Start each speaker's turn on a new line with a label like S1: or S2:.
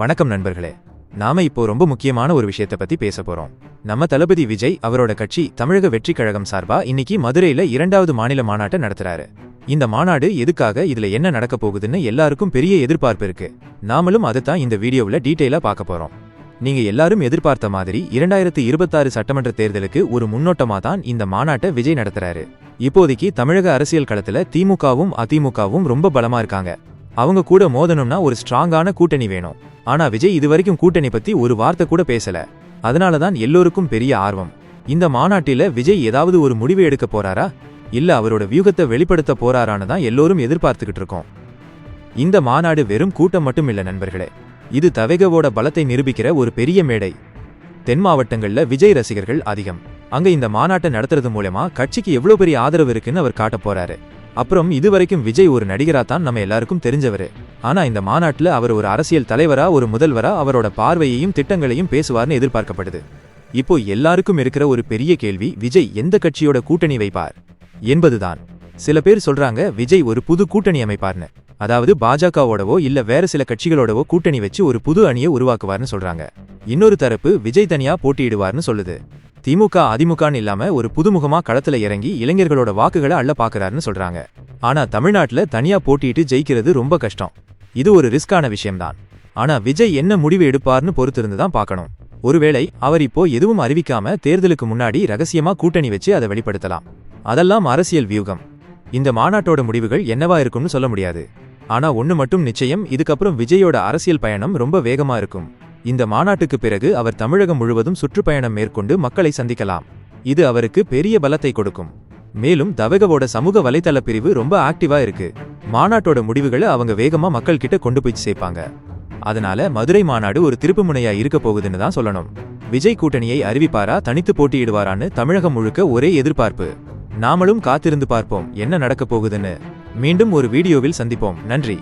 S1: வணக்கம் நண்பர்களே. நாம இப்போ ரொம்ப முக்கியமான ஒரு விஷயத்தை பத்தி பேச போறோம். நம்ம தளபதி விஜய் அவரோட கட்சி தமிழக வெற்றி கழகம் சார்பா இன்னைக்கு மதுரையில இரண்டாவது மாநில மாநாட்டை நடத்துறாரு. இந்த மாநாடு எதுக்காக இதுல என்ன நடக்க போகுதுன்னு எல்லாருக்கும் பெரிய எதிர்பார்ப்பு இருக்கு. நாமளும் அதைத்தான் இந்த வீடியோவில் டீட்டெயிலா பார்க்க போறோம். நீங்க எல்லாரும் எதிர்பார்த்த மாதிரி இரண்டாயிரத்து இருபத்தாறு சட்டமன்ற தேர்தலுக்கு ஒரு முன்னோட்டமா தான் இந்த மாநாட்டை விஜய் நடத்துறாரு. இப்போதைக்கு தமிழக அரசியல் களத்துல திமுகவும் அதிமுகவும் ரொம்ப பலமா இருக்காங்க. அவங்க கூட மோதணும்னா ஒரு ஸ்ட்ராங்கான கூட்டணி வேணும். ஆனா விஜய் இதுவரைக்கும் கூட்டணி பத்தி ஒரு வார்த்தை கூட பேசல. அதனால தான் எல்லோருக்கும் பெரிய ஆர்வம். இந்த மாநாட்டில விஜய் ஏதாவது ஒரு முடிவு எடுக்க போறாரா? இல்ல அவரோட வியூகத்தை வெளிப்படுத்த போறாரான்னு தான் எல்லோரும் எதிர்பார்த்துக்கிட்டு இருக்கோம். இந்த மாநாடு வெறும் கூட்டம் மட்டும் இல்ல நண்பர்களே. இது தவேகவோட பலத்தை நிரூபிக்கிற ஒரு பெரிய மேடை. தென் மாவட்டங்கள்ல விஜய் ரசிகர்கள் அதிகம். அங்க இந்த மாநாட்டை நடத்துறது மூலமா கட்சிக்கு எவ்வளவு பெரிய ஆதரவு இருக்குன்னு அவர் காட்டப் போறாரு. அப்புறம் இதுவரைக்கும் விஜய் ஒரு நடிகரா தான் நம்ம எல்லாருக்கும் தெரிஞ்சவரு. ஆனா இந்த மாநாட்டில் அவர் ஒரு அரசியல் தலைவரா ஒரு முதல்வரா அவரோட பார்வையையும் திட்டங்களையும் பேசுவார்னு எதிர்பார்க்கப்படுது இப்போ எல்லாருக்கும் இருக்கிற ஒரு பெரிய கேள்வி விஜய் எந்த கட்சியோட கூட்டணி வைப்பார்? என்பதுதான். சில பேர் சொல்றாங்க விஜய் ஒரு புது கூட்டணி அமைப்பார்னு. அதாவது பாஜகவோடவோ இல்ல வேற சில கட்சிகளோடவோ கூட்டணி வச்சு ஒரு புது அணியை உருவாக்குவார்னு சொல்றாங்க. இன்னொரு தரப்பு விஜய் தனியா போட்டியிடுவார்னு சொல்லுது. திமுக அதிமுகன்னு இல்லாம ஒரு புதுமுகமா களத்துல இறங்கி இளைஞர்களோட வாக்குகளை அள்ள பாக்குறாருன்னு சொல்றாங்க. ஆனா தமிழ்நாட்டுல தனியா போட்டியிட்டு ஜெயிக்கிறது ரொம்ப கஷ்டம். இது ஒரு ரிஸ்கான விஷயம்தான். ஆனா விஜய் என்ன முடிவு எடுப்பார்னு பொறுத்திருந்து தான் பார்க்கணும். ஒருவேளை அவர் இப்போ எதுவும் அறிவிக்காம தேர்தலுக்கு முன்னாடி ரகசியமா கூட்டணி வச்சு அதை வெளிப்படுத்தலாம். அதெல்லாம் அரசியல் வியூகம். இந்த மாநாட்டோட முடிவுகள் என்னவா இருக்கும்னு சொல்ல முடியாது. ஆனா ஒன்னு மட்டும் நிச்சயம் இதுக்கப்புறம் விஜயோட அரசியல் பயணம் ரொம்ப வேகமா இருக்கும். இந்த மாநாட்டுக்கு பிறகு அவர் தமிழகம் முழுவதும் சுற்றுப்பயணம் மேற்கொண்டு மக்களை சந்திக்கலாம். இது அவருக்கு பெரிய பலத்தை கொடுக்கும். மேலும் தவகவோட சமூக வலைதள பிரிவு ரொம்ப ஆக்டிவா இருக்கு. மாநாட்டோட முடிவுகளை அவங்க வேகமா மக்கள் கிட்ட கொண்டு போய் சேர்ப்பாங்க. அதனால மதுரை மாநாடு ஒரு திருப்புமுனையா இருக்க போகுதுன்னு தான் சொல்லணும். விஜய் கூட்டணியை அறிவிப்பாரா தனித்து போட்டியிடுவாரான்னு தமிழகம் முழுக்க ஒரே எதிர்பார்ப்பு. நாமளும் காத்திருந்து பார்ப்போம் என்ன நடக்கப் போகுதுன்னு. மீண்டும் ஒரு வீடியோவில் சந்திப்போம். நன்றி.